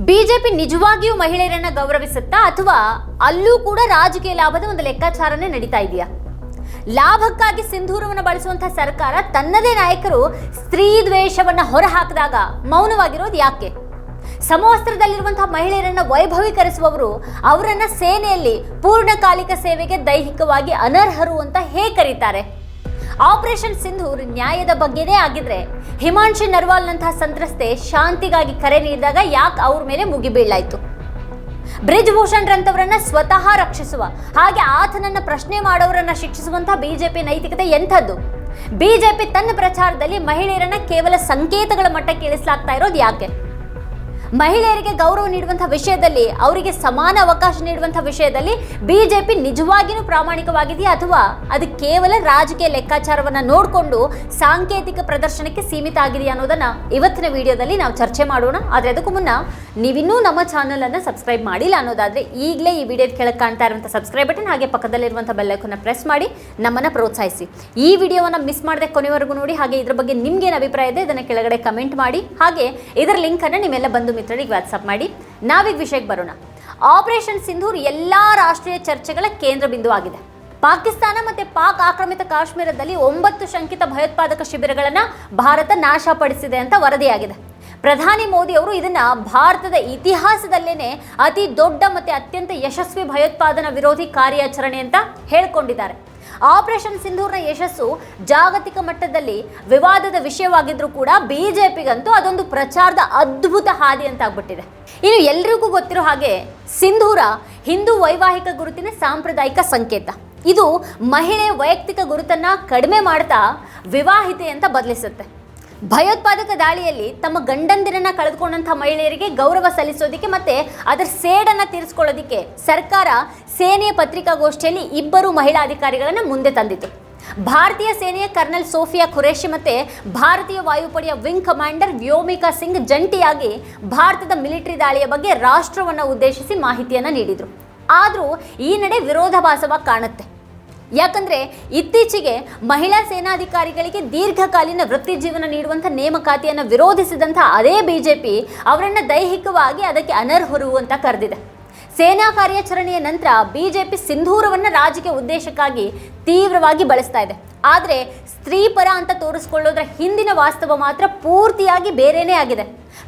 BJP ನಿಜವಾಗಿಯೂ ಮಹಿಳೆಯರನ್ನ ಗೌರವಿಸುತ್ತಾ ಅಥವಾ ಅಲ್ಲೂ ಕೂಡ ರಾಜಕೀಯ ಲಾಭದ ಒಂದು ಲೆಕ್ಕಾಚಾರನೇ ನಡೀತಾ ಇದೆಯಾ? ಲಾಭಕ್ಕಾಗಿ ಸಿಂಧೂರವನ್ನು ಬಳಸುವಂತಹ ಸರ್ಕಾರ ತನ್ನದೇ ನಾಯಕರು ಸ್ತ್ರೀ ದ್ವೇಷವನ್ನ ಹೊರಹಾಕಿದಾಗ ಮೌನವಾಗಿರೋದು ಯಾಕೆ? ಸಮವಸ್ತ್ರದಲ್ಲಿರುವಂತಹ ಮಹಿಳೆಯರನ್ನ ವೈಭವೀಕರಿಸುವವರು ಅವರನ್ನ ಸೇನೆಯಲ್ಲಿ ಪೂರ್ಣಕಾಲಿಕ ಸೇವೆಗೆ ದೈಹಿಕವಾಗಿ ಅನರ್ಹರು ಅಂತ ಹೇಗೆ ಕರೀತಾರೆ? ಆಪರೇಷನ್ ಸಿಂಧೂರ್ ನ್ಯಾಯದ ಬಗ್ಗೆನೇ ಆಗಿದ್ರೆ ಹಿಮಾಂಶಿ ನರ್ವಾಲ್ನಂತಹ ಸಂತ್ರಸ್ತೆ ಶಾಂತಿಗಾಗಿ ಕರೆ ನೀಡಿದಾಗ ಯಾಕೆ ಅವ್ರ ಮೇಲೆ ಮುಗಿಬೀಳಾಯ್ತು ಬ್ರಿಜ್ ಭೂಷಣ್ ರಂತವರನ್ನ ಸ್ವತಃ ರಕ್ಷಿಸುವ, ಹಾಗೆ ಆತನನ್ನ ಪ್ರಶ್ನೆ ಮಾಡೋರನ್ನ ಶಿಕ್ಷಿಸುವಂತಹ ಬಿಜೆಪಿ ನೈತಿಕತೆ ಎಂಥದ್ದು? ಬಿಜೆಪಿ ತನ್ನ ಪ್ರಚಾರದಲ್ಲಿ ಮಹಿಳೆಯರನ್ನ ಕೇವಲ ಸಂಕೇತಗಳ ಮಟ್ಟಕ್ಕೆ ಇಳಿಸಲಾಗ್ತಾ ಇರೋದು ಯಾಕೆ? ಮಹಿಳೆಯರಿಗೆ ಗೌರವ ನೀಡುವಂತಹ ವಿಷಯದಲ್ಲಿ, ಅವರಿಗೆ ಸಮಾನ ಅವಕಾಶ ನೀಡುವಂತಹ ವಿಷಯದಲ್ಲಿ ಬಿಜೆಪಿ ನಿಜವಾಗಿಯೂ ಪ್ರಾಮಾಣಿಕವಾಗಿದೆಯಾ? ಅಥವಾ ಅದು ಕೇವಲ ರಾಜಕೀಯ ಲೆಕ್ಕಾಚಾರವನ್ನ ನೋಡಿಕೊಂಡು ಸಾಂಕೇತಿಕ ಪ್ರದರ್ಶನಕ್ಕೆ ಸೀಮಿತ ಆಗಿದೆಯಾ ಅನ್ನೋದನ್ನ ಇವತ್ತಿನ ವಿಡಿಯೋದಲ್ಲಿ ನಾವು ಚರ್ಚೆ ಮಾಡೋಣ. ಆದರೆ ಅದಕ್ಕೂ ಮುನ್ನ, ನೀವಿನ್ನೂ ನಮ್ಮ ಚಾನಲ್ ಅನ್ನ ಸಬ್ಸ್ಕ್ರೈಬ್ ಮಾಡಿಲ್ಲ ಅನ್ನೋದಾದ್ರೆ ಈಗಲೇ ಈ ವಿಡಿಯೋದ ಕೆಳಗೆ ಕಾಣ್ತಾ ಇರುವಂತಹ ಸಬ್ಸ್ಕ್ರೈಬ್ ಬಟನ್ ಹಾಗೆ ಪಕ್ಕದಲ್ಲಿರುವಂತಹ ಬೆಲ್ಲೈಕನ್ನ ಪ್ರೆಸ್ ಮಾಡಿ, ನಮ್ಮನ್ನ ಪ್ರೋತ್ಸಾಹಿಸಿ. ಈ ವಿಡಿಯೋವನ್ನ ಮಿಸ್ ಮಾಡದೆ ಕೊನೆವರೆಗೂ ನೋಡಿ, ಹಾಗೆ ಇದ್ರ ಬಗ್ಗೆ ನಿಮ್ಗೇನು ಅಭಿಪ್ರಾಯ ಇದೆ, ಇದನ್ನ ಕೆಳಗಡೆ ಕಮೆಂಟ್ ಮಾಡಿ. ಹಾಗೆ ಇದರ ಲಿಂಕ್ ಅನ್ನ ನಿಮ್ಮೆಲ್ಲ ಬಂಧು ಮಿತ್ರರಿಗೆ ವಾಟ್ಸಪ್ ಮಾಡಿ. ನಾವೀಗ ವಿಷಯಕ್ಕೆ ಬರೋಣ. ಆಪರೇಷನ್ ಸಿಂಧೂರ್ ಎಲ್ಲ ರಾಷ್ಟ್ರೀಯ ಚರ್ಚೆಗಳ ಕೇಂದ್ರ ಬಿಂದು ಆಗಿದೆ. ಪಾಕಿಸ್ತಾನ ಮತ್ತೆ ಪಾಕ್ ಆಕ್ರಮಿತ ಕಾಶ್ಮೀರದಲ್ಲಿ ಒಂಬತ್ತು ಶಂಕಿತ ಭಯೋತ್ಪಾದಕ ಶಿಬಿರಗಳನ್ನು ಭಾರತ ನಾಶಪಡಿಸಿದೆ ಅಂತ ವರದಿಯಾಗಿದೆ. ಪ್ರಧಾನಿ ಮೋದಿ ಅವರು ಇದನ್ನು ಭಾರತದ ಇತಿಹಾಸದಲ್ಲೇನೆ ಅತಿ ದೊಡ್ಡ ಮತ್ತೆ ಅತ್ಯಂತ ಯಶಸ್ವಿ ಭಯೋತ್ಪಾದನಾ ವಿರೋಧಿ ಕಾರ್ಯಾಚರಣೆ ಅಂತ ಹೇಳ್ಕೊಂಡಿದ್ದಾರೆ. ಆಪರೇಷನ್ ಸಿಂಧೂರ್ನ ಯಶಸ್ಸು ಜಾಗತಿಕ ಮಟ್ಟದಲ್ಲಿ ವಿವಾದದ ವಿಷಯವಾಗಿದ್ರೂ ಕೂಡ ಬಿಜೆಪಿಗಂತೂ ಅದೊಂದು ಪ್ರಚಾರದ ಅದ್ಭುತ ಹಾದಿ ಅಂತ ಆಗ್ಬಿಟ್ಟಿದೆ ಇನ್ನು ಎಲ್ರಿಗೂ ಗೊತ್ತಿರೋ ಹಾಗೆ ಸಿಂಧೂರ ಹಿಂದೂ ವೈವಾಹಿಕ ಗುರುತಿನ ಸಾಂಪ್ರದಾಯಿಕ ಸಂಕೇತ. ಇದು ಮಹಿಳೆ ವೈಯಕ್ತಿಕ ಗುರುತನ್ನ ಕಡಿಮೆ ಮಾಡ್ತಾ ವಿವಾಹಿತೆ ಅಂತ ಬದಲಿಸುತ್ತೆ. ಭಯೋತ್ಪಾದಕ ದಾಳಿಯಲ್ಲಿ ತಮ್ಮ ಗಂಡಂದಿರನ್ನ ಕಳೆದುಕೊಂಡಂಥ ಮಹಿಳೆಯರಿಗೆ ಗೌರವ ಸಲ್ಲಿಸೋದಕ್ಕೆ ಮತ್ತೆ ಅದರ ಸೇಡನ್ನ ತೀರಿಸ್ಕೊಳ್ಳೋದಕ್ಕೆ ಸರ್ಕಾರ ಸೇನೆಯ ಪತ್ರಿಕಾಗೋಷ್ಠಿಯಲ್ಲಿ ಇಬ್ಬರು ಮಹಿಳಾ ಅಧಿಕಾರಿಗಳನ್ನು ಮುಂದೆ ತಂದಿತು ಭಾರತೀಯ ಸೇನೆಯ ಕರ್ನಲ್ ಸೋಫಿಯಾ ಖುರೇಶಿ ಮತ್ತೆ ಭಾರತೀಯ ವಾಯುಪಡೆಯ ವಿಂಗ್ ಕಮಾಂಡರ್ ವ್ಯೋಮಿಕಾ ಸಿಂಗ್ ಜಂಟಿಯಾಗಿ ಭಾರತದ ಮಿಲಿಟರಿ ದಾಳಿಯ ಬಗ್ಗೆ ರಾಷ್ಟ್ರವನ್ನು ಉದ್ದೇಶಿಸಿ ಮಾಹಿತಿಯನ್ನ ನೀಡಿದರು. ಆದರೂ ಈ ನಡೆ ವಿರೋಧಾಭಾಸವಾಗಿ ಕಾಣುತ್ತೆ. ಯಾಕಂದ್ರೆ ಇತ್ತೀಚೆಗೆ ಮಹಿಳಾ ಸೇನಾಧಿಕಾರಿಗಳಿಗೆ ದೀರ್ಘಕಾಲೀನ ವೃತ್ತಿ ಜೀವನ ನೀಡುವಂಥ ನೇಮಕಾತಿಯನ್ನು ವಿರೋಧಿಸಿದಂಥ ಅದೇ ಬಿಜೆಪಿ ಅವರನ್ನು ದೈಹಿಕವಾಗಿ ಅದಕ್ಕೆ ಅನರ್ಹರು ಅಂತ ಕರೆದಿದೆ. ಸೇನಾ ಕಾರ್ಯಾಚರಣೆಯ ನಂತರ ಬಿಜೆಪಿ ಸಿಂಧೂರವನ್ನು ರಾಜಕೀಯ ಉದ್ದೇಶಕ್ಕಾಗಿ ತೀವ್ರವಾಗಿ ಬಳಸ್ತಾ ಇದೆ. ಆದರೆ ಸ್ತ್ರೀ ಪರ ಅಂತ ತೋರಿಸ್ಕೊಳ್ಳೋದ್ರ ಹಿಂದಿನ ವಾಸ್ತವ ಮಾತ್ರ ಪೂರ್ತಿಯಾಗಿ ಬೇರೆಯೇ ಆಗಿದೆ.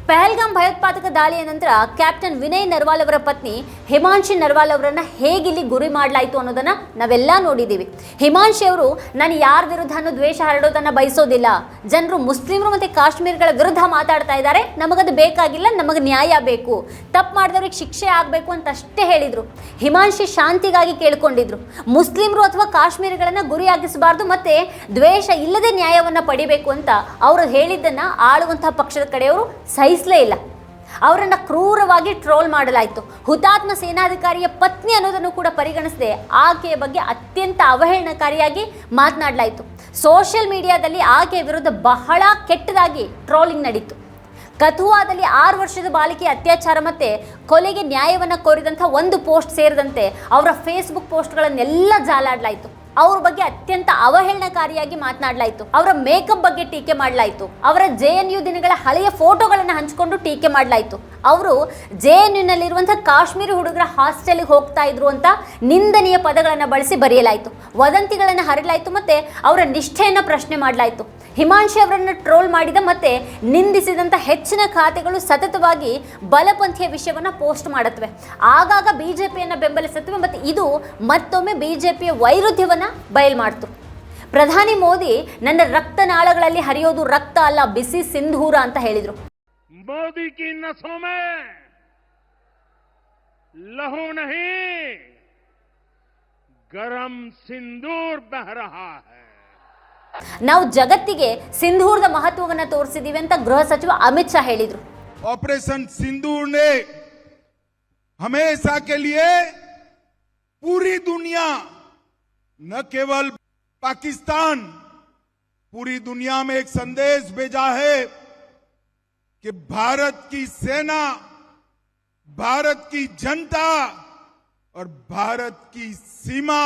ಪಹಲ್ಗಾಮ್ ಭಯೋತ್ಪಾದಕ ದಾಳಿಯ ನಂತರ ಕ್ಯಾಪ್ಟನ್ ವಿನಯ್ ನರ್ವಾಲ್ ಅವರ ಪತ್ನಿ ಹಿಮಾಂಶಿ ನರ್ವಾಲ್ ಅವರನ್ನು ಹೇಗಿಲ್ಲಿ ಗುರಿ ಮಾಡಲಾಯಿತು ಅನ್ನೋದನ್ನ ನಾವೆಲ್ಲ ನೋಡಿದ್ದೀವಿ. ಹಿಮಾಂಶಿ ಅವರು, ನಾನು ಯಾರ ವಿರುದ್ಧನೂ ದ್ವೇಷ ಹರಡೋದನ್ನ ಬಯಸೋದಿಲ್ಲ. ಜನರು ಮುಸ್ಲಿಮರು ಮತ್ತು ಕಾಶ್ಮೀರಗಳ ವಿರುದ್ಧ ಮಾತಾಡ್ತಾ ಇದ್ದಾರೆ. ನಮಗದು ಬೇಕಾಗಿಲ್ಲ, ನಮಗೆ ನ್ಯಾಯ ಬೇಕು. ತಪ್ಪು ಮಾಡಿದವ್ರಿಗೆ ಶಿಕ್ಷೆ ಆಗಬೇಕು ಅಂತ ಅಷ್ಟೇ ಹೇಳಿದರು. ಹಿಮಾಂಶಿ ಶಾಂತಿಗಾಗಿ ಕೇಳ್ಕೊಂಡಿದ್ರು. ಮುಸ್ಲಿಮರು ಅಥವಾ ಕಾಶ್ಮೀರಿಗಳನ್ನು ಗುರಿಯಾಗಿಸಬಾರ್ದು ಮತ್ತೆ ದ್ವೇಷ ಇಲ್ಲದೆ ನ್ಯಾಯವನ್ನು ಪಡಿಬೇಕು ಅಂತ ಅವರು ಹೇಳಿದ್ದನ್ನು ಆಳುವಂತಹ ಪಕ್ಷದ ಕಡೆಯವರು ಸಹಿಸಲೇ ಇಲ್ಲ. ಅವರನ್ನು ಕ್ರೂರವಾಗಿ ಟ್ರೋಲ್ ಮಾಡಲಾಯಿತು. ಹುತಾತ್ಮ ಸೇನಾಧಿಕಾರಿಯ ಪತ್ನಿ ಅನ್ನೋದನ್ನು ಕೂಡ ಪರಿಗಣಿಸದೆ ಆಕೆಯ ಬಗ್ಗೆ ಅತ್ಯಂತ ಅವಹೇಳನಕಾರಿಯಾಗಿ ಮಾತನಾಡಲಾಯಿತು. ಸೋಷಿಯಲ್ ಮೀಡಿಯಾದಲ್ಲಿ ಆಕೆಯ ವಿರುದ್ಧ ಬಹಳ ಕೆಟ್ಟದಾಗಿ ಟ್ರೋಲಿಂಗ್ ನಡೀತು. ಕಥುವಾದಲ್ಲಿ ಆರು ವರ್ಷದ ಬಾಲಿಕೆ ಅತ್ಯಾಚಾರ ಮತ್ತೆ ಕೊಲೆಗೆ ನ್ಯಾಯವನ್ನು ಕೋರಿದಂಥ ಒಂದು ಪೋಸ್ಟ್ ಸೇರಿದಂತೆ ಅವರ ಫೇಸ್ಬುಕ್ ಪೋಸ್ಟ್ಗಳನ್ನೆಲ್ಲ ಜಾಲಾಡ್ಲಾಯಿತು. ಅವ್ರ ಬಗ್ಗೆ ಅತ್ಯಂತ ಅವಹೇಳನಕಾರಿಯಾಗಿ ಮಾತನಾಡಲಾಯಿತು. ಅವರ ಮೇಕಪ್ ಬಗ್ಗೆ ಟೀಕೆ ಮಾಡಲಾಯಿತು. ಅವರ ಜೆ ಎನ್ ಯು ದಿನಗಳ ಹಳೆಯ ಫೋಟೋಗಳನ್ನು ಹಂಚಿಕೊಂಡು ಟೀಕೆ ಮಾಡಲಾಯಿತು. ಅವರು ಜೆ ಎನ್ ಯುನಲ್ಲಿರುವಂಥ ಕಾಶ್ಮೀರಿ ಹುಡುಗರ ಹಾಸ್ಟೆಲ್ಗೆ ಹೋಗ್ತಾ ಇದ್ರು ಅಂತ ನಿಂದನೀಯ ಪದಗಳನ್ನು ಬಳಸಿ ಬರೆಯಲಾಯಿತು. ವದಂತಿಗಳನ್ನು ಹರಡಲಾಯಿತು ಮತ್ತೆ ಅವರ ನಿಷ್ಠೆಯನ್ನು ಪ್ರಶ್ನೆ ಮಾಡಲಾಯಿತು. ಹಿಮಾಂಶಿ ಅವರನ್ನು ಟ್ರೋಲ್ ಮಾಡಿದ ಮತ್ತೆ ನಿಂದಿಸಿದಂಥ ಹೆಚ್ಚಿನ ಖಾತೆಗಳು ಸತತವಾಗಿ ಬಲಪಂಥೀಯ ವಿಷಯವನ್ನು ಪೋಸ್ಟ್ ಮಾಡುತ್ತವೆ. ಆಗಾಗ ಬಿ ಜೆ ಪಿಯನ್ನು ಬೆಂಬಲಿಸುತ್ತವೆ ಮತ್ತೆ ಇದು ಮತ್ತೊಮ್ಮೆ ಬಿ ಜೆ ಪಿಯ ವೈರುಧ್ಯವನ್ನು ಬಯಲು ಮಾಡ್ತು. ಪ್ರಧಾನಿ ಮೋದಿ ನನ್ನ ರಕ್ತನಾಳಗಳಲ್ಲಿ ಹರಿಯೋದು ರಕ್ತ ಅಲ್ಲ, ಬಿಸಿ ಸಿಂಧೂರ ಅಂತ ಹೇಳಿದರು. ಮೋದಿ ಗರಂ ಸಿಂಧೂರ್ ಬಹ ರಹಾ ನಾವು ಜಗತ್ತಿಗೆ ಸಿಂಧೂರದ ಮಹತ್ವವನ್ನು ತೋರಿಸಿದ್ದೀವಿ ಅಂತ ಗೃಹ ಸಚಿವ ಅಮಿತ್ ಶಾ ಹೇಳಿದರು ऑपरेशन सिंदूर ने हमेशा के लिए पूरी दुनिया न केवल पाकिस्तान पूरी दुनिया में एक संदेश भेजा है कि भारत की सेना भारत की जनता और भारत की सीमा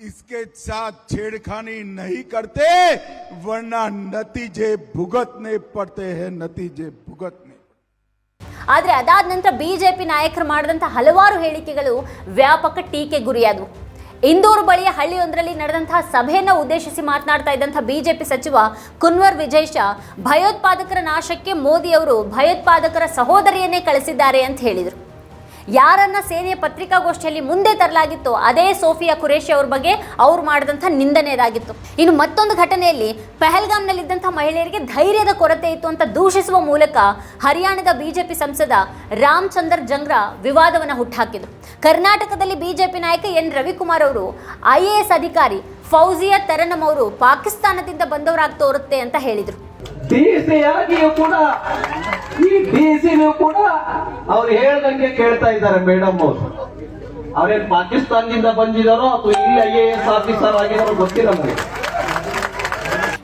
इसके साथ छेड़खानी नहीं करते वरना नतीजे भुगतने पड़ते हैं नतीजे भुगतने ಆದರೆ ಅದಾದ ನಂತರ ಬಿಜೆಪಿ ನಾಯಕರು ಮಾಡಿದಂಥ ಹಲವಾರು ಹೇಳಿಕೆಗಳು ವ್ಯಾಪಕ ಟೀಕೆ ಗುರಿಯಾದವು ಇಂದೂರು ಬಳಿಯ ಹಳ್ಳಿಯೊಂದರಲ್ಲಿ ನಡೆದಂತಹ ಸಭೆಯನ್ನು ಉದ್ದೇಶಿಸಿ ಮಾತನಾಡ್ತಾ ಇದ್ದಂಥ ಬಿಜೆಪಿ ಸಚಿವ ಕುನ್ವರ್ ವಿಜಯ್ ಶಾ ಭಯೋತ್ಪಾದಕರ ನಾಶಕ್ಕೆ ಮೋದಿ ಅವರು ಭಯೋತ್ಪಾದಕರ ಸಹೋದರಿಯನ್ನೇ ಕಳಿಸಿದ್ದಾರೆ ಅಂತ ಹೇಳಿದರು ಯಾರನ್ನ ಸೇನೆಯ ಪತ್ರಿಕಾಗೋಷ್ಠಿಯಲ್ಲಿ ಮುಂದೆ ತರಲಾಗಿತ್ತು ಅದೇ ಸೋಫಿಯಾ ಖುರೇಶಿ ಅವ್ರ ಬಗ್ಗೆ ಅವ್ರು ಮಾಡಿದಂಥ ನಿಂದನೆಯದಾಗಿತ್ತು ಇನ್ನು ಮತ್ತೊಂದು ಘಟನೆಯಲ್ಲಿ ಪೆಹಲ್ಗಾಮ್ನಲ್ಲಿದ್ದಂಥ ಮಹಿಳೆಯರಿಗೆ ಧೈರ್ಯದ ಕೊರತೆ ಇತ್ತು ಅಂತ ದೂಷಿಸುವ ಮೂಲಕ ಹರಿಯಾಣದ ಬಿಜೆಪಿ ಸಂಸದ ರಾಮಚಂದರ್ ಜಂಗ್ರಾ ವಿವಾದವನ್ನು ಹುಟ್ಟುಹಾಕಿದರು ಕರ್ನಾಟಕದಲ್ಲಿ ಬಿಜೆಪಿ ನಾಯಕ ಎನ್. ರವಿಕುಮಾರ್ ಅವರು ಐ ಎ ಎಸ್ ಅಧಿಕಾರಿ ಫೌಜಿಯಾ ತರನಂ ಅವರು ಪಾಕಿಸ್ತಾನದಿಂದ ಬಂದವರಾಗಿ ತೋರುತ್ತೆ ಅಂತ ಹೇಳಿದರು. ಡಿಸಿ ಆಗಿಯೂ ಕೂಡ, ಈ ಡಿಸಿನೂ ಕೂಡ ಅವ್ರು ಹೇಳ್ದಂಗೆ ಕೇಳ್ತಾ ಇದ್ದಾರೆ ಮೇಡಮ್ ಅವರು. ಅವ್ರೇನ್ ಪಾಕಿಸ್ತಾನದಿಂದ ಬಂದಿದಾರೋ ಅಥವಾ ಇಲ್ಲಿ ಐ ಎ ಎಸ್ ಆಫೀಸರ್ ಆಗಿದಾರೋ ಗೊತ್ತಿಲ್ಲ ನಮಗೆ.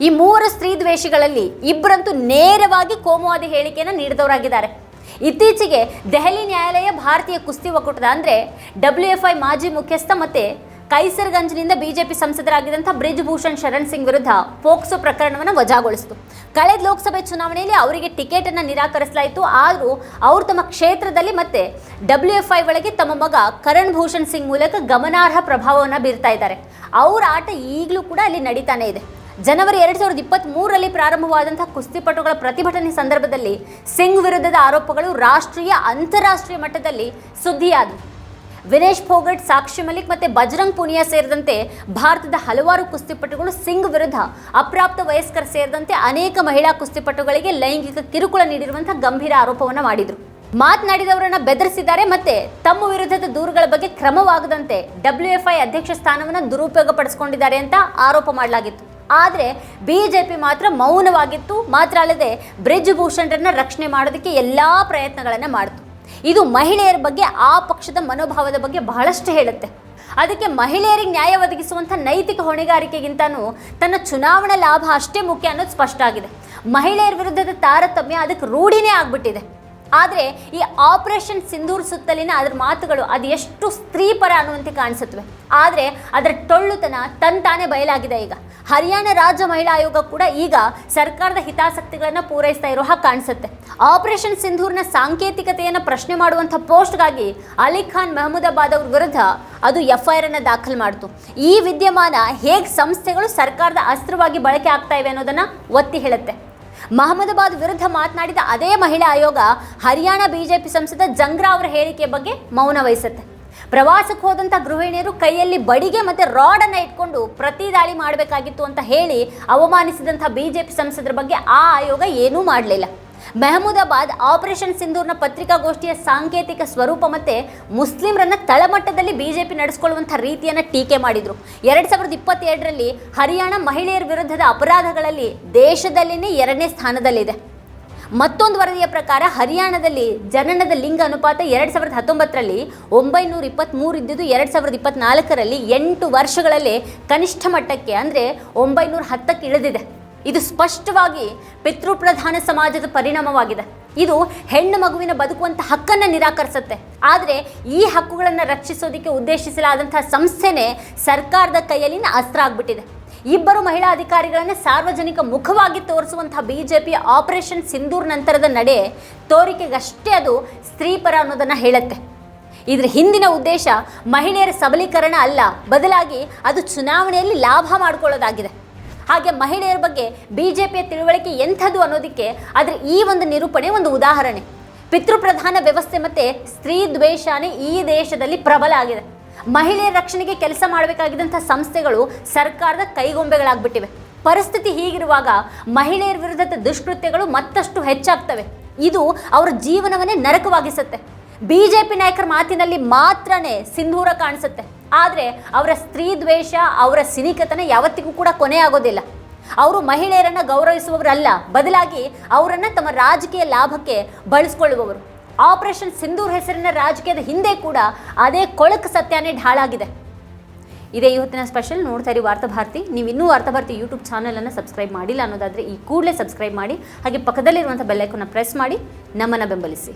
ಈ ಮೂವರು ಸ್ತ್ರೀ ದ್ವೇಷಿಗಳಲ್ಲಿ ಇಬ್ಬರಂತೂ ನೇರವಾಗಿ ಕೋಮುವಾದಿ ಹೇಳಿಕೆಯನ್ನು ನೀಡಿದವರಾಗಿದ್ದಾರೆ. ಇತ್ತೀಚೆಗೆ ದೆಹಲಿ ನ್ಯಾಯಾಲಯ ಭಾರತೀಯ ಕುಸ್ತಿ ಒಕ್ಕೂಟದ ಅಂದರೆ ಡಬ್ಲ್ಯೂ ಎಫ್ ಐ ಮಾಜಿ ಮುಖ್ಯಸ್ಥ ಮತ್ತೆ ಕೈಸರ್ಗಂಜ್ನಿಂದ ಬಿಜೆಪಿ ಸಂಸದರಾಗಿದ್ದಂಥ ಬ್ರಿಜ್ ಭೂಷಣ್ ಶರಣ್ ಸಿಂಗ್ ವಿರುದ್ಧ ಪೋಕ್ಸೋ ಪ್ರಕರಣವನ್ನು ವಜಾಗೊಳಿಸಿತು. ಕಳೆದ ಲೋಕಸಭೆ ಚುನಾವಣೆಯಲ್ಲಿ ಅವರಿಗೆ ಟಿಕೆಟ್ ಅನ್ನು ನಿರಾಕರಿಸಲಾಯಿತು. ಆದರೂ ಅವರು ತಮ್ಮ ಕ್ಷೇತ್ರದಲ್ಲಿ ಮತ್ತೆ ಡಬ್ಲ್ಯೂ ಎಫ್ ಐ ಒಳಗೆ ತಮ್ಮ ಮಗ ಕರಣ್ ಭೂಷಣ್ ಸಿಂಗ್ ಮೂಲಕ ಗಮನಾರ್ಹ ಪ್ರಭಾವವನ್ನು ಬೀರ್ತಾ ಇದ್ದಾರೆ. ಅವರ ಆಟ ಈಗಲೂ ಕೂಡ ಅಲ್ಲಿ ನಡೀತಾನೆ ಇದೆ. ಜನವರಿ ಎರಡು ಸಾವಿರದ ಇಪ್ಪತ್ತ್ ಮೂರರಲ್ಲಿ ಪ್ರಾರಂಭವಾದಂತಹ ಕುಸ್ತಿಪಟುಗಳ ಪ್ರತಿಭಟನೆ ಸಂದರ್ಭದಲ್ಲಿ ಸಿಂಗ್ ವಿರುದ್ಧದ ಆರೋಪಗಳು ರಾಷ್ಟ್ರೀಯ, ಅಂತಾರಾಷ್ಟ್ರೀಯ ಮಟ್ಟದಲ್ಲಿ ಸುದ್ದಿಯಾದವು. ವಿನೇಶ್ ಫೋಗಟ್ ಸಾಕ್ಷಿ ಮಲಿಕ್ ಮತ್ತೆ ಬಜರಂಗ್ ಪುನಿಯಾ ಸೇರಿದಂತೆ ಭಾರತದ ಹಲವಾರು ಕುಸ್ತಿಪಟುಗಳು ಸಿಂಗ್ ವಿರುದ್ಧ ಅಪ್ರಾಪ್ತ ವಯಸ್ಕರ ಸೇರಿದಂತೆ ಅನೇಕ ಮಹಿಳಾ ಕುಸ್ತಿಪಟುಗಳಿಗೆ ಲೈಂಗಿಕ ಕಿರುಕುಳ ನೀಡಿರುವಂತಹ ಗಂಭೀರ ಆರೋಪವನ್ನು ಮಾಡಿದರು. ಮಾತನಾಡಿದವರನ್ನ ಬೆದರಿಸಿದ್ದಾರೆ ಮತ್ತೆ ತಮ್ಮ ವಿರುದ್ಧದ ದೂರುಗಳ ಬಗ್ಗೆ ಕ್ರಮವಾಗದಂತೆ ಡಬ್ಲ್ಯೂ ಎಫ್ ಐ ಅಧ್ಯಕ್ಷ ಸ್ಥಾನವನ್ನು ದುರುಪಯೋಗ ಪಡಿಸಿಕೊಂಡಿದ್ದಾರೆ ಅಂತ ಆರೋಪ ಮಾಡಲಾಗಿತ್ತು. ಆದರೆ ಬಿಜೆಪಿ ಮಾತ್ರ ಮೌನವಾಗಿತ್ತು. ಮಾತ್ರ ಅಲ್ಲದೆ ಬ್ರಿಜ್ ಭೂಷಣರನ್ನ ರಕ್ಷಣೆ ಮಾಡೋದಕ್ಕೆ ಎಲ್ಲಾ ಪ್ರಯತ್ನಗಳನ್ನು ಮಾಡಿತು. ಇದು ಮಹಿಳೆಯರ ಬಗ್ಗೆ ಆ ಪಕ್ಷದ ಮನೋಭಾವದ ಬಗ್ಗೆ ಬಹಳಷ್ಟು ಹೇಳುತ್ತೆ. ಅದಕ್ಕೆ ಮಹಿಳೆಯರಿಗೆ ನ್ಯಾಯ ಒದಗಿಸುವಂಥ ನೈತಿಕ ಹೊಣೆಗಾರಿಕೆಗಿಂತನೂ ತನ್ನ ಚುನಾವಣಾ ಲಾಭ ಅಷ್ಟೇ ಮುಖ್ಯ ಅನ್ನೋದು ಸ್ಪಷ್ಟ ಆಗಿದೆ ಮಹಿಳೆಯರ ವಿರುದ್ಧದ ತಾರತಮ್ಯ ಅದಕ್ಕೆ ರೂಢಿನೇ ಆಗ್ಬಿಟ್ಟಿದೆ. ಆದರೆ ಈ ಆಪರೇಷನ್ ಸಿಂಧೂರ್ ಸುತ್ತಲಿನ ಅದರ ಮಾತುಗಳು ಅದು ಎಷ್ಟು ಸ್ತ್ರೀಪರ ಅನ್ನುವಂತೆ ಕಾಣಿಸುತ್ತವೆ. ಆದರೆ ಅದರ ಟೊಳ್ಳುತನ ತಾನೇ ಬಯಲಾಗಿದೆ ಈಗ. ಹರಿಯಾಣ ರಾಜ್ಯ ಮಹಿಳಾ ಆಯೋಗ ಕೂಡ ಈಗ ಸರ್ಕಾರದ ಹಿತಾಸಕ್ತಿಗಳನ್ನು ಪೂರೈಸ್ತಾ ಇರೋ ಹಾಗೆ ಕಾಣಿಸುತ್ತೆ. ಆಪರೇಷನ್ ಸಿಂಧೂರ್ನ ಸಾಂಕೇತಿಕತೆಯನ್ನು ಪ್ರಶ್ನೆ ಮಾಡುವಂಥ ಪೋಸ್ಟ್ಗಾಗಿ ಅಲಿ ಖಾನ್ ಮೆಹಮೂದಾಬಾದ್ ಅವ್ರ ವಿರುದ್ಧ ಅದು ಎಫ್ ಐ ಆರ್ ಅನ್ನು ದಾಖಲು ಮಾಡಿತು. ಈ ವಿದ್ಯಮಾನ ಹೇಗೆ ಸಂಸ್ಥೆಗಳು ಸರ್ಕಾರದ ಅಸ್ತ್ರವಾಗಿ ಬಳಕೆ ಆಗ್ತಾ ಇವೆ ಅನ್ನೋದನ್ನು ಒತ್ತಿ ಹೇಳುತ್ತೆ. ಮಹಮ್ಮದಾಬಾದ್ ವಿರುದ್ಧ ಮಾತನಾಡಿದ ಅದೇ ಮಹಿಳಾ ಆಯೋಗ, ಹರಿಯಾಣ ಬಿಜೆಪಿ ಸಂಸದ ಜಂಗ್ರಾ ಅವರ ಹೇಳಿಕೆ ಬಗ್ಗೆ ಮೌನ ವಹಿಸುತ್ತೆ. ಪ್ರವಾಸಕ್ಕೆ ಹೋದಂಥ ಗೃಹಿಣಿಯರು ಕೈಯಲ್ಲಿ ಬಡಿಗೆ ಮತ್ತು ರಾಡನ್ನು ಇಟ್ಕೊಂಡು ಪ್ರತಿ ದಾಳಿ ಮಾಡಬೇಕಾಗಿತ್ತು ಅಂತ ಹೇಳಿ ಅವಮಾನಿಸಿದಂಥ ಬಿಜೆಪಿ ಸಂಸದರ ಬಗ್ಗೆ ಆ ಆಯೋಗ ಏನೂ ಮಾಡಲಿಲ್ಲ. ಮೆಹಮೂದಾಬಾದ್ ಆಪರೇಷನ್ ಸಿಂಧೂರ್ನ ಪತ್ರಿಕಾಗೋಷ್ಠಿಯ ಸಾಂಕೇತಿಕ ಸ್ವರೂಪ ಮತ್ತು ಮುಸ್ಲಿಮರನ್ನು ತಳಮಟ್ಟದಲ್ಲಿ ಬಿಜೆಪಿ ನಡೆಸಿಕೊಳ್ಳುವಂಥ ರೀತಿಯನ್ನು ಟೀಕೆ ಮಾಡಿದ್ರು. ಎರಡು ಸಾವಿರದ ಇಪ್ಪತ್ತೆರಡರಲ್ಲಿ ಹರಿಯಾಣ ಮಹಿಳೆಯರ ವಿರುದ್ಧದ ಅಪರಾಧಗಳಲ್ಲಿ ದೇಶದಲ್ಲಿನೇ ಎರಡನೇ ಸ್ಥಾನದಲ್ಲಿದೆ. ಮತ್ತೊಂದು ವರದಿಯ ಪ್ರಕಾರ ಹರಿಯಾಣದಲ್ಲಿ ಜನನದ ಲಿಂಗ ಅನುಪಾತ ಎರಡು ಸಾವಿರದ ಹತ್ತೊಂಬತ್ತರಲ್ಲಿ ಒಂಬೈನೂರ ಇಪ್ಪತ್ತ್ಮೂರು ಇದ್ದಿದ್ದು ಎರಡು ಸಾವಿರದ ಇಪ್ಪತ್ತ್ನಾಲ್ಕರಲ್ಲಿ ಎಂಟು ವರ್ಷಗಳಲ್ಲಿ ಕನಿಷ್ಠ ಮಟ್ಟಕ್ಕೆ ಅಂದರೆ ಒಂಬೈನೂರ ಹತ್ತಕ್ಕೆ ಇಳಿದಿದೆ. ಇದು ಸ್ಪಷ್ಟವಾಗಿ ಪಿತೃಪ್ರಧಾನ ಸಮಾಜದ ಪರಿಣಾಮವಾಗಿದೆ. ಇದು ಹೆಣ್ಣು ಮಗುವಿನ ಬದುಕುವಂತ ಹಕ್ಕನ್ನು ನಿರಾಕರಿಸುತ್ತೆ. ಆದರೆ ಈ ಹಕ್ಕುಗಳನ್ನು ರಕ್ಷಿಸೋದಕ್ಕೆ ಉದ್ದೇಶಿಸಲಾದಂಥ ಸಂಸ್ಥೆನೇ ಸರ್ಕಾರದ ಕೈಯಲ್ಲಿನ ಅಸ್ತ್ರ ಆಗ್ಬಿಟ್ಟಿದೆ. ಇಬ್ಬರು ಮಹಿಳಾ ಅಧಿಕಾರಿಗಳನ್ನು ಸಾರ್ವಜನಿಕ ಮುಖವಾಗಿ ತೋರಿಸುವಂತಹ ಬಿಜೆಪಿ ಆಪರೇಷನ್ ಸಿಂಧೂರ್ ನಂತರದ ನಡೆ ತೋರಿಕೆಗಷ್ಟೇ ಅದು ಸ್ತ್ರೀಪರ ಅನ್ನೋದನ್ನು ಹೇಳುತ್ತೆ. ಇದ್ರ ಹಿಂದಿನ ಉದ್ದೇಶ ಮಹಿಳೆಯರ ಸಬಲೀಕರಣ ಅಲ್ಲ, ಬದಲಾಗಿ ಅದು ಚುನಾವಣೆಯಲ್ಲಿ ಲಾಭ ಮಾಡಿಕೊಳ್ಳೋದಾಗಿದೆ. ಹಾಗೆ ಮಹಿಳೆಯರ ಬಗ್ಗೆ ಬಿ ಜೆ ಪಿಯ ತಿಳುವಳಿಕೆ ಎಂಥದ್ದು ಅನ್ನೋದಕ್ಕೆ ಅದರ ಈ ಒಂದು ನಿರೂಪಣೆ ಒಂದು ಉದಾಹರಣೆ. ಪಿತೃಪ್ರಧಾನ ವ್ಯವಸ್ಥೆ ಮತ್ತೆ ಸ್ತ್ರೀ ದ್ವೇಷನೇ ಈ ದೇಶದಲ್ಲಿ ಪ್ರಬಲ ಆಗಿದೆ. ಮಹಿಳೆಯರ ರಕ್ಷಣೆಗೆ ಕೆಲಸ ಮಾಡಬೇಕಾಗಿದ್ದಂಥ ಸಂಸ್ಥೆಗಳು ಸರ್ಕಾರದ ಕೈಗೊಂಬೆಗಳಾಗ್ಬಿಟ್ಟಿವೆ. ಪರಿಸ್ಥಿತಿ ಹೀಗಿರುವಾಗ ಮಹಿಳೆಯರ ವಿರುದ್ಧದ ದುಷ್ಕೃತ್ಯಗಳು ಮತ್ತಷ್ಟು ಹೆಚ್ಚಾಗ್ತವೆ. ಇದು ಅವರ ಜೀವನವನ್ನೇ ನರಕವಾಗಿಸುತ್ತೆ. ಪಿ ನಾಯಕರ ಮಾತಿನಲ್ಲಿ ಮಾತ್ರನೇ ಸಿಂಧೂರ ಕಾಣಿಸುತ್ತೆ. ಆದರೆ ಅವರ ಸ್ತ್ರೀ ದ್ವೇಷ, ಅವರ ಸಿನಿಕತನ ಯಾವತ್ತಿಗೂ ಕೂಡ ಕೊನೆ ಆಗೋದಿಲ್ಲ. ಅವರು ಮಹಿಳೆಯರನ್ನು ಗೌರವಿಸುವವರಲ್ಲ, ಬದಲಾಗಿ ಅವರನ್ನು ತಮ್ಮ ರಾಜಕೀಯ ಲಾಭಕ್ಕೆ ಬಳಸ್ಕೊಳ್ಳುವವರು. ಆಪರೇಷನ್ ಸಿಂಧೂರ್ ಹೆಸರಿನ ರಾಜಕೀಯದ ಹಿಂದೆ ಕೂಡ ಅದೇ ಕೊಳಕು ಸತ್ಯನೇ ಢಾಳಾಗಿದೆ. ಇದೇ ಇವತ್ತಿನ ಸ್ಪೆಷಲ್ ನೋಡ್ತಾ ಇರಿ ವಾರ್ತಾಭಾರತಿ ನೀವು ಇನ್ನೂ ವಾರ್ತಾಭಾರತಿ ಯೂಟ್ಯೂಬ್ ಚಾನಲನ್ನು ಸಬ್ಸ್ಕ್ರೈಬ್ ಮಾಡಿಲ್ಲ ಅನ್ನೋದಾದರೆ ಈ ಕೂಡಲೇ ಸಬ್ಸ್ಕ್ರೈಬ್ ಮಾಡಿ, ಹಾಗೆ ಪಕ್ಕದಲ್ಲಿರುವಂಥ ಬೆಲ್ಲೈಕನ್ನ ಪ್ರೆಸ್ ಮಾಡಿ, ನಮ್ಮನ್ನು ಬೆಂಬಲಿಸಿ.